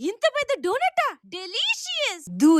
ఇంత పెద్ద డోనట్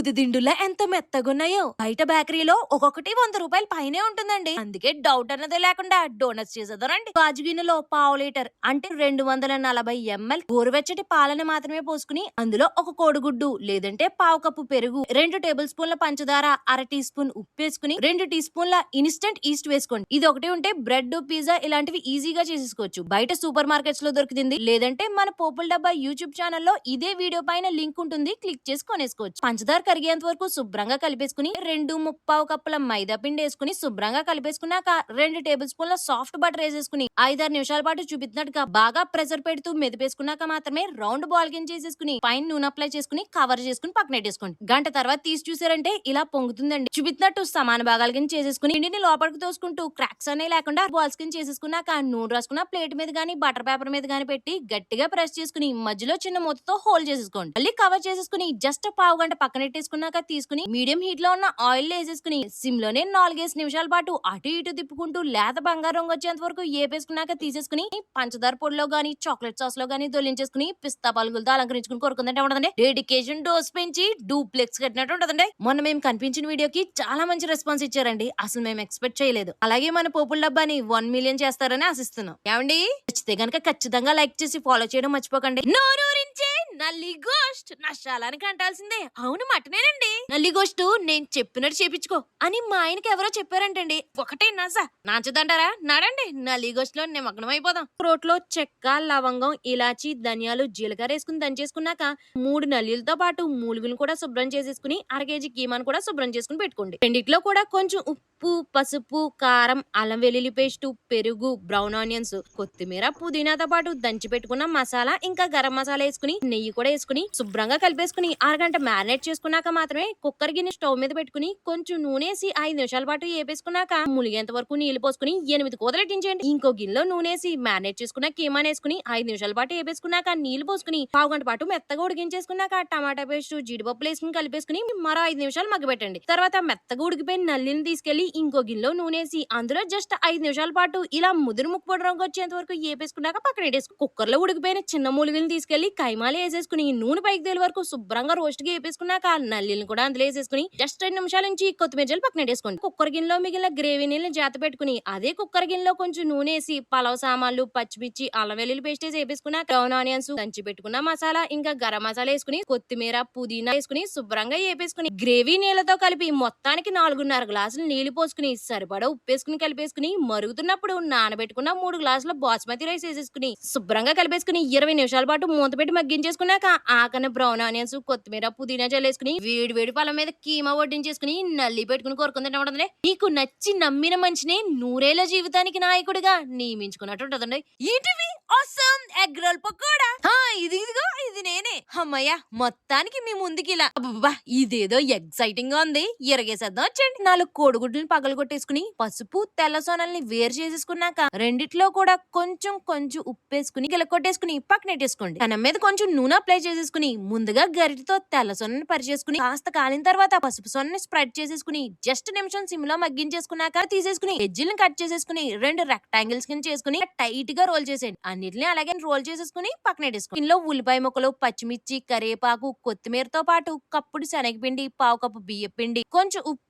దూది దిండులా ఎంత మెత్తగున్నాయో. బయట బేకరీలో ఒక్కొక్కటి వంద రూపాయల పైనే ఉంటుందండి. అందుకే డౌట్ అన్నదే లేకుండా డోనట్స్ చేసేదారండి గాజు గిన్నెలో పావు లీటర్ అంటే రెండు వందల నలభై ఎంఎల్ గోరువెచ్చటి పాలని మాత్రమే పోసుకుని అందులో ఒక కోడిగుడ్డు లేదంటే పావు కప్పు పెరుగు రెండు టేబుల్ స్పూన్ల పంచదార అర టీ స్పూన్ ఉప్పు వేసుకుని రెండు టీ స్పూన్ల ఇన్స్టెంట్ ఈస్ట్ వేసుకోండి. ఇది ఒకటి ఉంటే బ్రెడ్ పిజ్జా ఇలాంటివి ఈజీగా చేసేసుకోవచ్చు. బయట సూపర్ మార్కెట్స్లో దొరికింది. లేదంటే మన పోపుల డబ్బా యూట్యూబ్ ఛానల్లో ఇదే వీడియో పైన లింక్ ఉంటుంది. క్లిక్ చేసి కొనేసుకోవచ్చు. పంచదార కరిగేంత వరకు శుభ్రంగా కలిపేసుకుని రెండు ముప్పావు కప్పుల మైదా పిండి వేసుకుని శుభ్రంగా కలిపేసుకున్నాక రెండు టేబుల్ స్పూన్ల సాఫ్ట్ బటర్ వేసేసుకుని ఐదారు నిమిషాల పాటు చూపిస్తున్నట్టుగా బాగా ప్రెషర్ పెడుతూ మెదిపేసుకున్నాక మాత్రమే రౌండ్ బాల్ కింద చేసేసుకుని పైన నూనె అప్లై చేసుకుని కవర్ చేసుకుని పక్కన పెట్టేసుకోండి. గంట తర్వాత తీసి చూసారంటే ఇలా పొంగుతుందండి. చూపిస్తున్నట్టు సమాన భాగాల కింద చేసేసుకుని పిండిని లోపలికి తోసుకుంటూ క్రాక్స్ అనే లేకుండా బాల్స్ కింద చేసేసుకున్నాక నూనె రాసుకున్న ప్లేట్ మీద గానీ బటర్ పేపర్ మీద గానీ పెట్టి గట్టిగా ప్రెస్ చేసుకుని మధ్యలో చిన్న మూతతో హోల్డ్ చేసేసుకోండి. మళ్ళీ కవర్ చేసేసుకుని జస్ట్ పావు గంట పక్కన పెట్టేసుకున్నాక తీసుకుని మీడియం హీట్లో ఉన్న ఆయిల్ వేసేసుకుని సిమ్లోనే నాలుగేసి నిమిషాల పాటు అటు ఇటు తిప్పుకుంటూ లేత బంగారు రంగు వచ్చేంత వరకు ఏపేసుకున్నాక తీసేసుకుని పంచదార పొడిలో గానీ చాక్లెట్ సాస్లో గానీ దొల్లించేసుకుని పిస్తా పలుగులతో అలంకరించుకుని కొరుకుందంటే ఉండదండి డెడికేషన్ డోస్ పెంచి డూప్లెక్స్ కట్టినట్టు ఉండదండి మొన్న మేము కనిపించిన వీడియోకి చాలా మంచి రెస్పాన్స్ ఇచ్చారండి. అసలు మేము ఎక్స్పెక్ట్ చేయలేదు. అలాగే మన పోపుల డబ్బాని వన్ మిలియన్ చేస్తారని ఆశిస్తున్నాం. ఏమండి? నచ్చితే గనక ఖచ్చితంగా లైక్ చేసి ఫాలో చేయడం మర్చిపోకండి. నోరూరించే నల్లి గోస్ట్ నష్టాలని కంటాల్సిందే. అవును మటనేనండి నల్లి గోస్ట్ నేను చెప్పినట్టు చేపించుకో అని మా ఆయనకి ఎవరో చెప్పారంటండి. ఒకటే నస నాచదంటారా? నడండి. నల్లి గోస్ట్లో నిమగ్నం అయిపోదాం. రోట్లో చెక్క లవంగం ఇలాచి ధనియాలు జీలకర్ర వేసుకుని దంచేసుకున్నాక మూడు నల్లీలతో పాటు మూలుగులు కూడా శుభ్రం చేసేసుకుని అర కేజీ కీమాను కూడా శుభ్రం చేసుకుని పెట్టుకోండి. రెండిట్లో కూడా కొంచెం ఉప్పు పసుపు కారం అల్లం వెల్లుల్లి పేస్ట్ పెరుగు బ్రౌన్ ఆనియన్స్ కొత్తిమీర పుదీనాతో పాటు దంచి పెట్టుకున్న మసాలా ఇంకా గరం మసాలా వేసుకుని నెయ్యి కూడా వేసుకుని శుభ్రంగా కలిపేసుకుని అరగంట మ్యారినేట్ చేసుకున్నాక మాత్రమే కుక్కర్ గిన్నె స్టవ్ మీద పెట్టుకుని కొంచెం నూనె ఐదు నిమిషాల పాటు వేపేసుకున్నాక ములిగేంత వరకు నీళ్ళు పోసుకుని ఎనిమిది కూదలెట్టించండి ఇంకో గిన్నెలో నూనె వేసి మ్యారినేట్ చేసుకున్న కీమాన్ వేసుకుని ఐదు నిమిషాల పాటు వేపేసుకున్నాక నీళ్ళు పోసుకుని పావు గంట పాటు మెత్తగా ఉడికించేసుకున్నాక టమాటా పేస్ట్ జీడిపప్పులు వేసుకుని కలిపేసుకుని మరో ఐదు నిమిషాలు మగ్గబెట్టండి తర్వాత మెత్తగా ఉడికిపోయిన నల్లిని తీసుకెళ్ళి ఇంకో గిన్నెలో నూనేసి అందులో జస్ట్ ఐదు నిమిషాల పాటు ఇలా ముదురు ముక్కుపొడి రంగు వచ్చేంత వరకు వేపేసుకున్నాక పక్కన పెట్టేసుకు కుక్కర్లో ఉడికిపోయిన చిన్న మూలికలు తీసుకెళ్ళి కైమాలు వేసేసుకుని నూనె పైకి తేలి వరకు శుభ్రంగా రోస్ట్గా వేపేసుకున్నాక ఆ నల్లిని కూడా అందులో వేసేసుకుని జస్ట్ రెండు నిమిషాల నుంచి కొత్తిమీర జల్లు పక్కన వేసుకోండి కుక్కర్ గిన్నెలో మిగిలిన గ్రేవీ నీళ్ళని జాత పెట్టుకుని అదే కుక్కర్ గిన్నెలో కొంచెం నూనె వేసి పలవ సామాన్లు పచ్చిమిర్చి అల్లం వెల్లుల్లి పేస్ట్ వేసి వేపేసుకున్న బ్రౌన్ ఆనియన్స్ దంచి పెట్టుకున్న మసాలా ఇంకా గరం మసాలా వేసుకుని కొత్తిమీర పుదీనా వేసుకుని శుభ్రంగా వేపేసుకుని గ్రేవీ నీళ్ళతో కలిపి మొత్తానికి నాలుగున్నర గ్లాసులు నీళ్ళు పోసుకుని సరిపడా ఉప్పేసుకుని కలిపేసుకుని మరుగుతున్నప్పుడు నానబెట్టుకున్న మూడు గ్లాసుల బాస్మతి రైస్ వేసేసుకుని శుభ్రంగా కలిపేసుకుని ఇరవై నిమిషాల పాటు మూత పెట్టి మగ్గించేసుకున్నాక ఆకన బ్రౌన్ ఆనియన్స్ కొత్తిమీర పుదీనా చల్లేసుకుని వేడి వేడి పొలం మీద కీమా వడ్డించేసుకుని నల్లి పెట్టుకుని కోరుకుందంటే ఉంటుందండి నీకు నచ్చి నమ్మిన మనిషిని నూరేళ్ళ జీవితానికి నాయకుడిగా నియమించుకున్నట్టు ఉంటదండి. ఈటివి అసమ్ egg roll పకోడా? హా, ఇది ఇదిగో ఇది నేనే. అమ్మయ్యా మొత్తానికి మీ ముందుకి ఇలా. అబ్బా ఇదేదో ఎక్సైటింగ్గా ఉంది. ఇరగేసేద్దాం వచ్చండి నాలుగు కోడిగుడ్లను పగలు కొట్టేసుకుని పసుపు తెల్ల సోనల్ని వేరు చేసేసుకున్నాక రెండిట్లో కూడా కొంచెం కొంచెం ఉప్పేసుకుని గిలకొట్టేసుకుని పక్కనెట్టేసుకోండి తన మీద కొంచెం నూనె అప్లై చేసేసుకుని ముందుగా గరిటితో తెల్ల సొన్నని పరిచేసుకుని కాస్త కాలిన తర్వాత పసుపు సొన్ని స్ప్రెడ్ చేసేసుకుని జస్ట్ నిమిషం సిమ్లో మగ్గించేసుకున్నాక తీసేసుకుని ఎజ్జిల్ని కట్ చేసేసుకుని రెండు రెక్టాంగిల్స్ కింద చేసుకుని టైట్గా రోల్ చేసేయండి. అన్నిటిని అలాగే రోల్ చేసేసుకుని పక్కన వేసుకుని ఇందులో ఉల్లిపాయ ముక్కలు పచ్చిమిర్చి కరివేపాకు కొత్తిమీరతో పాటు కప్పుడు శనగపిండి పావు కప్పు బియ్య పిండి కొంచెం ఉప్పు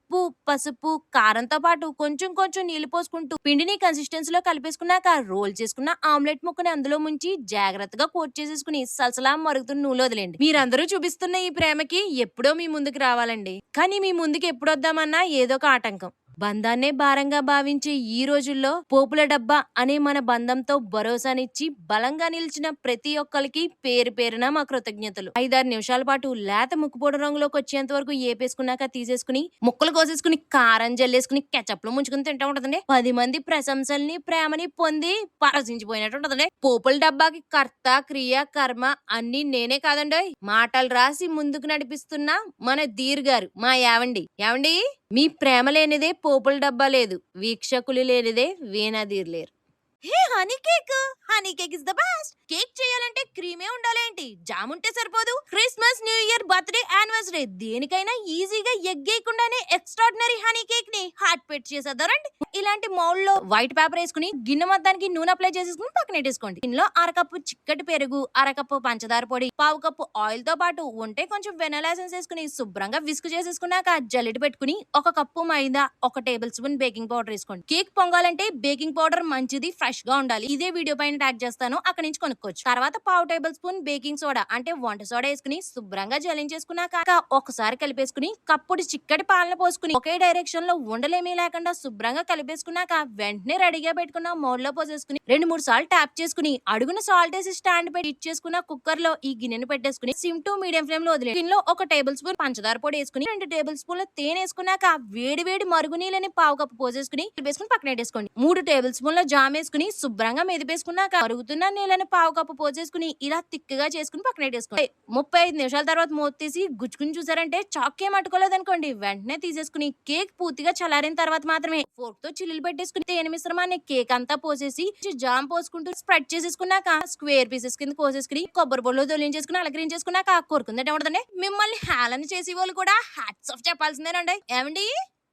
పసుపు కారంతో పాటు కొంచెం కొంచెం నీళ్ళు పోసుకుంటూ పిండిని కన్సిస్టెన్సీలో కలిపేసుకున్నాక రోల్ చేసుకున్న ఆమ్లెట్ ముక్కని అందులో ముంచి జాగ్రత్తగా కోట్ చేసేసుకుని సలసలా మరుగుతున్న నూనె వదిలేండి మీరందరూ చూపిస్తున్న ఈ ప్రేమకి ఎప్పుడో మీ ముందుకు రావాలండి. కానీ మీ ముందుకు ఎప్పుడు వద్దామన్నా ఏదో ఒక ఆటంకం. బంధాన్నే భారంగా భావించే ఈ రోజుల్లో పోపుల డబ్బా అనే మన బంధంతో భరోసానిచ్చి బలంగా నిలిచిన ప్రతి ఒక్కరికి పేరు పేరున మా కృతజ్ఞతలు. ఐదారు నిమిషాల పాటు లేత ముక్కుపోటు రంగులోకి వచ్చేంత వరకు ఏపేసుకున్నాక తీసేసుకుని ముక్కలు కోసేసుకుని కారం జల్లేసుకుని కెచప్లు ముంచుకుని తింటా ఉంటదండి. పది మంది ప్రశంసల్ని ప్రేమని పొంది పరసించిపోయినట్టు ఉంటదండి. పోపుల డబ్బాకి కర్త క్రియ కర్మ అన్ని నేనే కాదండి మాటలు రాసి ముందుకు నడిపిస్తున్న మన ధీర్ గారు మా యావండి. యావండి? మీ ప్రేమ లేనిదే పోపుల డబ్బా లేదు. వీక్షకులు లేనిదే వీణాధీర్ లేరు. Hey honey cake! Honey cake is the best cake చేయాలంటే క్రీమే ఉండాలేంటి? జామ్ ఉంటే సరిపోదు. Christmas new year birthday anniversary దేనికైనా ఈజీగా ఎగ్గేయకుండానే ఎక్స్ట్రాడినరీ హనీ కేక్ని హాట్ పెట్ చేసేద్దారండి ఇలాంటి మౌల్లో వైట్ పేపర్ వేసుకుని గిన్నె మొత్తానికి నూనె అప్లై చేసేసుకుని పక్కన పెట్టేసుకోండి. ఇందులో అరకప్పు చిక్కటి పెరుగు అరకప్పు పంచదార పొడి పావు కప్పు ఆయిల్తో పాటు ఉంటే కొంచెం వెనలా ఎసెన్స్ వేసుకుని శుభ్రంగా విసుగు చేసేసుకున్నాక జల్లెడ పెట్టుకుని ఒక కప్పు మైదా ఒక టేబుల్ స్పూన్ బేకింగ్ పౌడర్ వేసుకోండి. కేక్ పొంగాలంటే బేకింగ్ పౌడర్ మంచిది ఫ్రెష్గా ఉండాలి. ఇదే వీడియో పైన ట్యాగ్ చేస్తాను. అక్కడ నుంచి కొనుక్కోవచ్చు తర్వాత పావు టేబుల్ స్పూన్ బేకింగ్ సోడా అంటే వంట సోడా వేసుకుని శుభ్రంగా జలించేసుకున్నాక ఒకసారి కలిపేసుకుని కప్పుడు చిక్కటి పాలన పోసుకుని ఒకే డైరెక్షన్లో ఉండలేమీ లేకుండా శుభ్రంగా కలిపేసుకున్నాక వెంటనే రెడీగా పెట్టుకున్న మోడ్లో పోసేసుకుని రెండు మూడు సార్లు ట్యాప్ చేసుకుని అడుగున సాల్ట్ వేసి స్టాండ్ పెట్టి ఇచ్చేసుకున్న కుక్కర్లో ఈ గిన్నెను పెట్టేసుకుని సిమ్ టు మీడియం ఫ్లేమ్లో వదిలే దీనిలో ఒక టేబుల్ స్పూన్ పంచదార పొడి వేసుకుని రెండు టేబుల్ స్పూన్ల తేనె వేసుకున్నాక వేడి వేడి మరుగు నీళ్ళని పావు కప్పు పోసేసుకుని కలిపేసుకుని పక్కన పెట్టేసుకోండి. మూడు టేబుల్ స్పూన్ల జామ్ వేసుకుని శుభ్రంగా మెదిపేసుకున్నాక మరుగుతున్న నీళ్ళని పావు కప్పు పోసేసుకుని ఇలా తిక్కగా చేసుకుని పక్కన పెట్టేసుకోండి. ముప్పై ఐదు నిమిషాల తర్వాత మూత తీసి గుచ్చుకుని చూసారంటే చాక్ అట్టుకోలేదు అనుకోండి వెంటనే తీసేసుకుని కేక్ పూర్తిగా చల్లారిన తర్వాత మాత్రమే ఫోర్క్తో చిల్లులు పెట్టేసుకుని తేనె మిశ్రమాన్ని కేక్ అంతా పోసేసి జామ్ పోసుకుంటూ స్ప్రెడ్ చేసేసుకున్నాక స్క్వేర్ పీసెస్ కింద కోసేసుకుని కొబ్బరి బొల్లో దొలించేసుకుని అలకరించేసుకున్నాక కొరుకుందంటే ఉండదండి మిమ్మల్ని హేళన చేసే వాళ్ళు కూడా హ్యాట్స్ ఆఫ్ చెప్పాల్సిందేనండి. ఏమండి?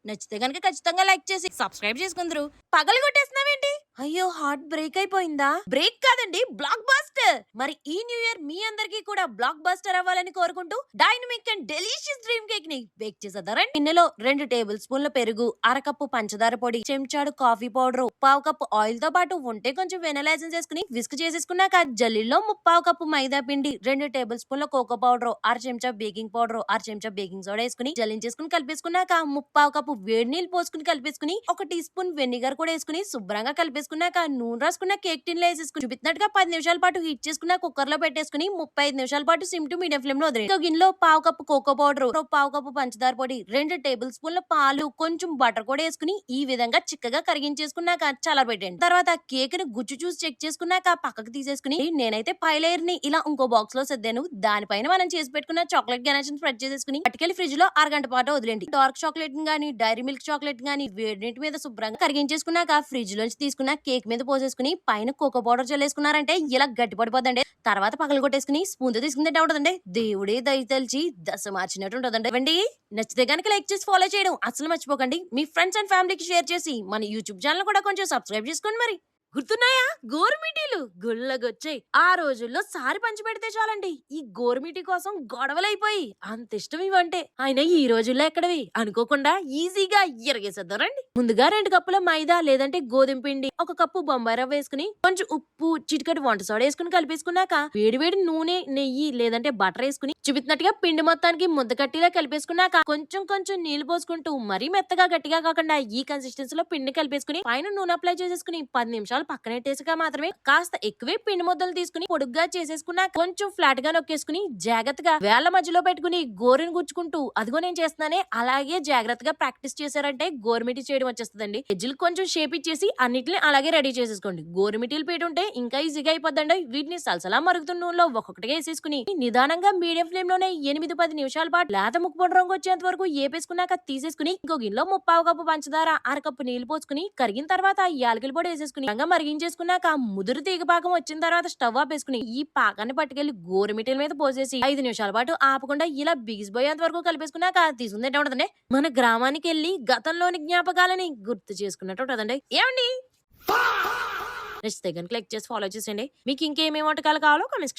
నచ్చితే కనుక ఖచ్చితంగా లైక్ చేసి సబ్స్క్రైబ్ చేసుకుందరు. పగలు కొట్టేస్తున్నావేంటి అయ్యో! హార్ట్ బ్రేక్ అయిపోయిందా? బ్రేక్ కాదండి బ్లాక్ బాస్టర్. మరి ఈ న్యూ ఇయర్ మీ అందరికీ కూడా బ్లాక్ బాస్టర్ అవ్వాలని కోరుకుంటూ డైనమిక్ అండ్ డెలిషియస్ డ్రీమ్ కేక్ని బేక్ చేసేద్దారండి గిన్నెలో రెండు టేబుల్ స్పూన్ల పెరుగు అరకప్పు పంచదార పొడి చెంచాడు కాఫీ పౌడర్ పావు కప్పు ఆయిల్తో పాటు ఉంటే కొంచెం వెనలైజన్ చేసుకుని విస్క్ చేసేసుకున్నాక జల్లీలో ముప్పావు కప్పు మైదా పిండి రెండు టేబుల్ స్పూన్ల కోకో పౌడర్ అర చెంచా బేకింగ్ పౌడర్ అర చెంచా బేకింగ్ సోడా వేసుకుని జల్లించేసుకుని కలిపేసుకున్నాక ముప్పావు కప్పు వేడి నీళ్ళు పోసుకుని కలిపేసుకుని ఒక టీ స్పూన్ వెనిగర్ కూడా వేసుకుని శుభ్రంగా కలిపేసుకున్నాక నూనె రాసుకున్న కేక్ టిన్ వేసేసుకుని చూపిస్తున్నట్టుగా పది నిమిషాల పాటు హీట్ చేసుకున్న కుక్కర్లో పెట్టేసుకుని ముప్పై ఐదు నిమిషాల పాటు సిమ్ టు మీడియం ఫ్లేమ్లో వదిలేదు గిన్నెలో పావు కప్పు కోకో పౌడర్ పావు కప్పు పంచదార పొడి రెండు టేబుల్ స్పూన్ల పాలు కొంచెం బటర్ కూడా వేసుకుని ఈ విధంగా చిక్కగా కరిగించేసుకున్నాక చల్లబెట్టండి తర్వాత కేక్ని గుజ్జు చూసి చెక్ చేసుకున్నాక పక్కకు తీసేసుకుని నేనైతే పై లేయర్ని ఇలా ఇంకో బాక్స్లో సర్దాను. దానిపైన మనం చేసి పెట్టుకున్న చాక్లెట్ గనాచ్ స్ప్రెడ్ చేసేసుకుని పట్టుకెళ్ళి ఫ్రిడ్జ్లో అరగంట పాటు వదిలేండి డార్క్ చాక్లెట్ గానీ డైరీ మిల్క్ చాక్లెట్ గానీ వేడి నీటి మీద శుభ్రంగా కరిగించేసుకున్నాక ఫ్రిడ్జ్ లోంచి తీసుకున్న కేక్ మీద పోసేసుకుని పైన కోకో పౌడర్ చల్లేసుకున్నారంటే ఇలా గట్టిపడిపోద్దండి తర్వాత పగలు కొట్టేసుకుని స్పూన్తో తీసుకుని తింటే దేవుడే దయ దయతలిచి దశ మార్చినట్టు ఉంటుందండి. ఇవ్వండి. నచ్చితే కనుక లైక్ చేసి ఫాలో చేయడం అసలు మర్చిపోకండి. మీ ఫ్రెండ్స్ అండ్ ఫ్యామిలీకి షేర్ చేసి మన యూట్యూబ్ ఛానల్ కూడా కొంచెం సబ్స్క్రైబ్ చేసుకోండి మరి. గుర్తున్నాయా? గోరుమిటీలు గుళ్ళగొచ్చాయి ఆ రోజుల్లో సారి పంచి పెడితే చాలండి. ఈ గోరుమిటి కోసం గొడవలైపోయి అంత ఇష్టం ఇవంటే. ఆయన ఈ రోజుల్లో ఎక్కడవి? అనుకోకుండా ఈజీగా ఎరగేసేద్దారండి ముందుగా రెండు కప్పుల మైదా లేదంటే గోధుమ పిండి ఒక కప్పు బొంబాయి రవ్వ వేసుకుని కొంచెం ఉప్పు చిటికటి వంట సోడా వేసుకుని కలిపేసుకున్నాక వేడివేడి నూనె నెయ్యి లేదంటే బటర్ వేసుకుని చూపిస్తున్నట్టుగా పిండి మొత్తానికి ముద్ద కట్టిలా కలిపేసుకున్నాక కొంచెం కొంచెం నీళ్ళు పోసుకుంటూ మరీ మెత్తగా గట్టిగా కాకుండా ఈ కన్సిస్టెన్సీలో పిండి కలిపేసుకుని పైన నూనె అప్లై చేసేసుకుని పది నిమిషాలు పక్కనెట్టేసాక మాత్రమే కాస్త ఎక్కువే పిండి ముద్దలు తీసుకుని పొడుగ్గా చేసేసుకున్నా కొంచెం ఫ్లాట్గా నొక్కేసుకుని జాగ్రత్తగా వేళ్ళ మధ్యలో పెట్టుకుని గోరుని గుచ్చుకుంటూ అదిగో నేను చేస్తున్నానే అలాగే జాగ్రత్తగా ప్రాక్టీస్ చేశారంటే గోరుమిటి చేయడం వచ్చేస్తుందండి. ఎజ్జులు కొంచెం షేప్ ఇచ్చేసి అన్నిటిని అలాగే రెడీ చేసేసుకోండి. గోరుమిటీలు పీటుంటే ఇంకా ఈజీగా అయిపోద్దండి. వీటిని సలసలా మరుగుతున్న నూనెలో ఒక్కొక్కటిగా వేసేసుకుని నిదానంగా మీడియం ఫ్లేమ్లోనే ఎనిమిది పది నిమిషాల పాటు లేత ముక్కుపొడి రంగు వచ్చేంత వరకు ఏపేసుకున్నాక తీసేసుకుని ఇంకో గిన్నెలో ముప్పావు కప్పు పంచదార అరకప్పు నీళ్ళు పోసుకుని కరిగిన తర్వాత యాలకుల పొడి వేసేసుకుని రంగా మరిగించేసుకున్నాక ముదురు తీగ పాకం వచ్చిన తర్వాత స్టవ్ ఆపేసుకుని ఈ పాకాన్ని పట్టుకెళ్ళి గోరుమిటీల మీద పోసేసి ఐదు నిమిషాల పాటు ఆపకుండా ఇలా బిగిసిపోయేంత వరకు కలిపేసుకున్నాక తీసుకుంది ఏంటో ఉంటుందండి మన గ్రామానికి వెళ్ళి గతంలోని జ్ఞాపకాలని గుర్తు చేసుకున్నట్టు ఉంటుందండి. ఏమండి? నచ్చితే కనుక లైక్ చేసి ఫాలో చేసేయండి. మీకు ఇంకేమేమి వంటకాలు కావాలో కమెంట్స్